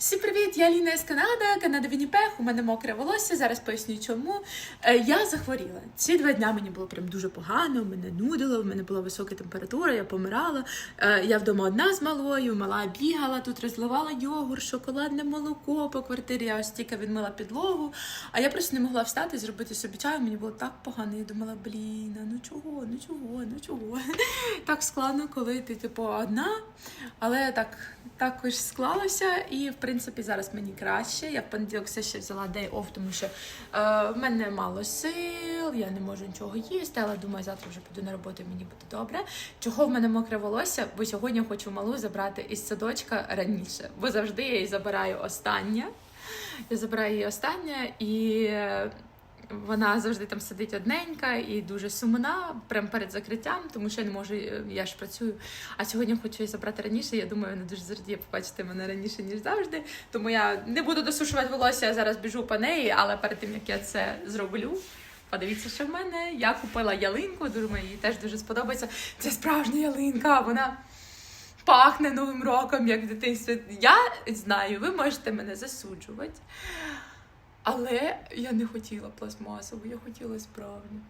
Всім привіт! Я Ліна з Канади, Канада Вінніпег, у мене мокре волосся. Зараз поясню чому. Е, я захворіла. Ці два дня мені було прям дуже погано, мене нудило, в мене була висока температура, я помирала. Е, я вдома одна з малою, мала бігала, тут розливала йогурт, шоколадне молоко по квартирі. Я ось тільки відмила підлогу. А я просто не могла встати, зробити собі чаю. Мені було так погано. Я думала, блін, ну чого, ну чого, ну чого. Так складно, коли ти типу одна. Але так також склалося, і в принципі зараз мені краще. Я в понеділок все ще взяла day off, тому що е, в мене мало сил, я не можу нічого їсти, але думаю, завтра вже піду на роботу, і мені буде добре. Чого в мене мокре волосся? Бо сьогодні хочу малу забрати із садочка раніше, бо завжди я її забираю останнє. Я забираю її останнє і. Вона завжди там сидить одненька і дуже сумна, прямо перед закриттям, тому що я не можу, е, я ж працюю. А сьогодні хочу її забрати раніше. Я думаю, вона дуже зрадіє побачити мене раніше, ніж завжди. Тому я не буду досушувати волосся, я зараз біжу по неї, але перед тим як я це зроблю. Подивіться, що в мене. Я купила ялинку, думаю, їй теж дуже сподобається. Це справжня ялинка, вона пахне Новим роком, як в дитинстві. Я знаю, ви можете мене засуджувати. Але я не хотіла пластмасову, я хотіла справжню.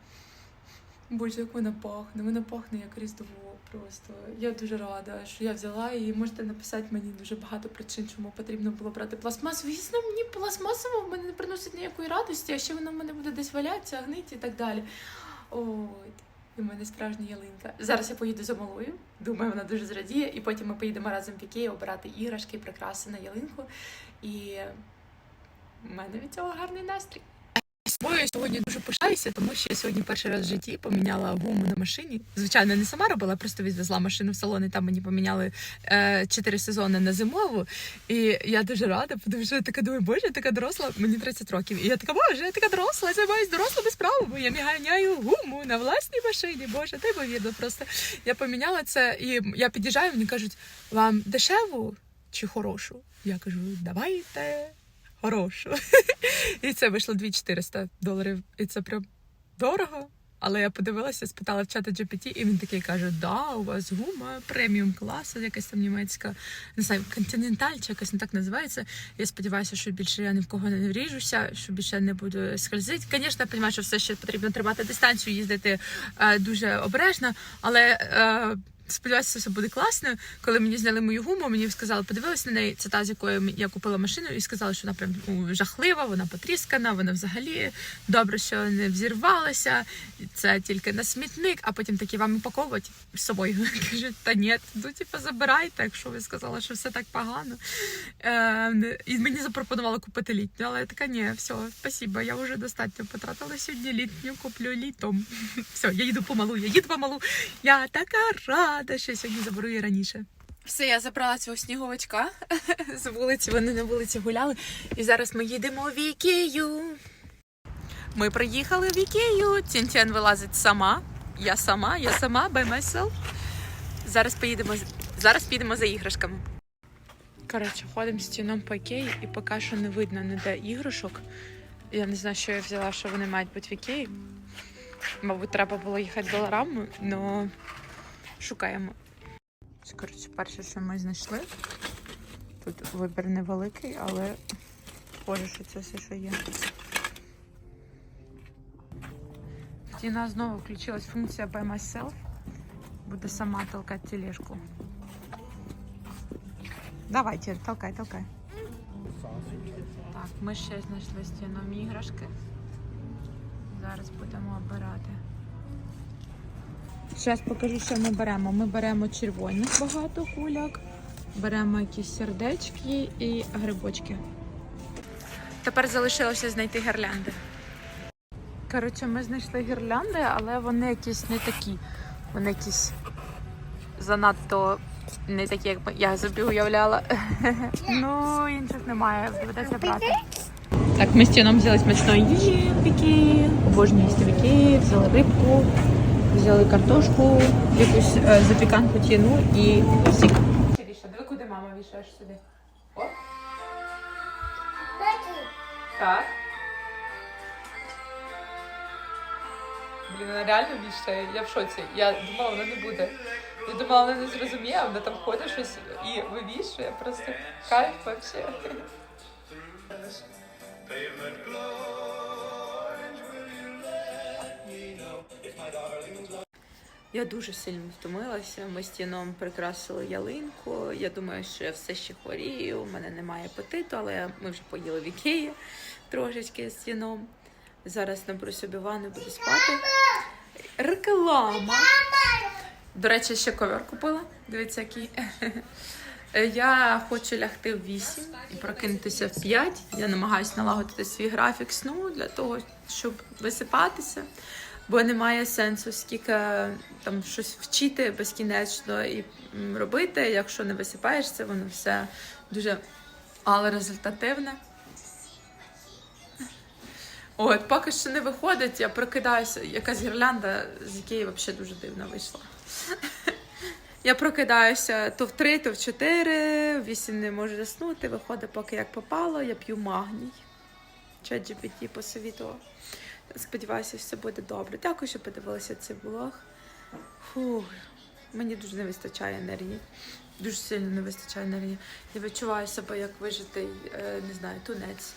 Боже, як вона пахне, вона пахне як різдво просто. Я дуже рада, що я взяла її. Можете написати мені дуже багато причин, чому потрібно було брати пластмасу. Звісно, мені пластмасово в мене не приносить ніякої радості, а ще вона в мене буде десь валятися, гнити і так далі. От. І в мене справжня ялинка. Зараз я поїду за малою. Думаю, вона дуже зрадіє, і потім ми поїдемо разом в Ікею обирати іграшки, прикраси на ялинку. І в мене від цього гарний настрій. Собою сьогодні дуже пишаюся, тому що я сьогодні перший раз в житті поміняла гуму на машині. Звичайно, не сама робила, просто відвезла машину в салон, і там мені поміняли е, 4 сезони на зимову. І я дуже рада, тому що я така думаю, боже, я така доросла, мені 30 років. І я така, боже, я така доросла, я займаюся дорослими справами. Я ганяю гуму на власній машині. Боже, та ймовірно просто. Я поміняла це, і я під'їжджаю, мені кажуть, вам дешеву чи хорошу? Я кажу, давайте хорошу. І це вийшло 2400 доларів. І це прям дорого. Але я подивилася, спитала в чата GPT, і він такий каже: Да, у вас гума преміум класу, якась там німецька, не знаю, континенталь чи якось не так називається. Я сподіваюся, що більше я ні в кого не вріжуся, що більше не буду скользити. Звісно, я розумію, що все ще потрібно тримати дистанцію, їздити е, дуже обережно, але. Е, Сподіваюся, все буде класно. Коли мені зняли мою гуму, мені сказали, подивилась на неї. Це та, з якою я купила машину, і сказали, що вона прям ну, жахлива, вона потріскана, вона взагалі добре, що не взірвалася. Це тільки на смітник, а потім такі вам упаковувати з собою. Кажуть, та ні, ну типу, забирайте, якщо ви сказали, що все так погано. Е, і мені запропонували купити літню, але я така, ні, все, спасибо, я вже достатньо потратила сьогодні літню, куплю літом. Все, я їду помалу, я їду помалу. Я така рада, що сьогодні заберу її раніше. Все, я забрала цього сніговичка з вулиці. Вони на вулиці гуляли. І зараз ми їдемо в Ікею. Ми приїхали в Ікею. Тінтян вилазить сама. Я сама, я сама by myself. Зараз поїдемо зараз підемо за іграшками. Коротше, ходимо стіном по Ікеї і поки що не видно ніде іграшок. Я не знаю, що я взяла, що вони мають бути в Ікеї. Мабуть, треба було їхати доларами, але шукаємо. Коротше, перше, що ми знайшли. Тут вибір невеликий, але схоже, що це все, що є. В Тіна знову включилась функція By Myself. Буде сама толкати тележку. Давай, Тір, толкай, толкай. Так, ми ще знайшли стіном іграшки. Зараз будемо обирати. Зараз покажу, що ми беремо. Ми беремо червоні багато кульок, беремо якісь сердечки і грибочки. Тепер залишилося знайти гірлянди. Коротше, ми знайшли гірлянди, але вони якісь не такі. Вони якісь занадто не такі, як я собі уявляла. ну, інших немає, доведеться брати. Так, ми з тіном взяли смачної їжі в Ікеї, обожнюю їсти взяли рибку, взяли картошку, якусь е, запіканку тіну і сік. Чаріша, диви, куди мама вішаєш сюди? О. Так. Блін, вона реально вішає. Я в шоці. Я думала, вона не буде. Я думала, вона не зрозуміє, а вона там ходить щось і вивішує. Просто кайф вообще. Я дуже сильно втомилася. Ми з тіном прикрасили ялинку. Я думаю, що я все ще хворію. У мене немає апетиту, але ми вже поїли в ікеї трошечки з тіном. Зараз наберу собі ванну, буду спати. Реклама. До речі, ще ковер купила. Дивіться, який. Я хочу лягти в 8 і прокинутися в 5. Я намагаюся налагодити свій графік сну для того, щоб висипатися. Бо немає сенсу скільки там щось вчити безкінечно і робити. Якщо не висипаєшся, воно все дуже але результативне. От, поки що не виходить, я прокидаюся. Якась гірлянда, з якої взагалі дуже дивно вийшла. Я прокидаюся то в 3, то в 4, в 8 не можу заснути, виходить, поки як попало, я п'ю магній. Чат GPT посовітував. Сподіваюся, все буде добре. Дякую, що подивилися цей влог. Фух, мені дуже не вистачає енергії. Дуже сильно не вистачає енергії. Я відчуваю себе як вижитий, е, не знаю, тунець.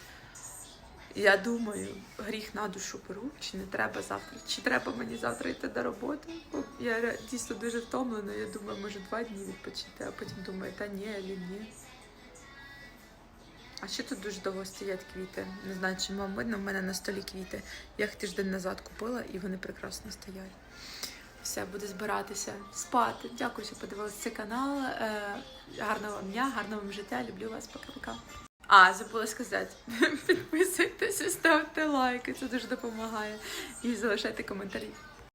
Я думаю, гріх на душу беру, чи не треба завтра, чи треба мені завтра йти до роботи. Я дійсно дуже втомлена. Я думаю, може два дні відпочити, а потім думаю, та ні, ні. А ще тут дуже довго стоять квіти. Не знаю, чи вам видно, в мене на столі квіти. Я їх тиждень назад купила і вони прекрасно стоять. Все, буду збиратися, спати. Дякую, що подивилися цей канал. Е, гарного вам дня, гарного вам життя. Люблю вас. Пока-пока. А, забула сказати. Підписуйтесь, ставте лайки, це дуже допомагає. І залишайте коментарі.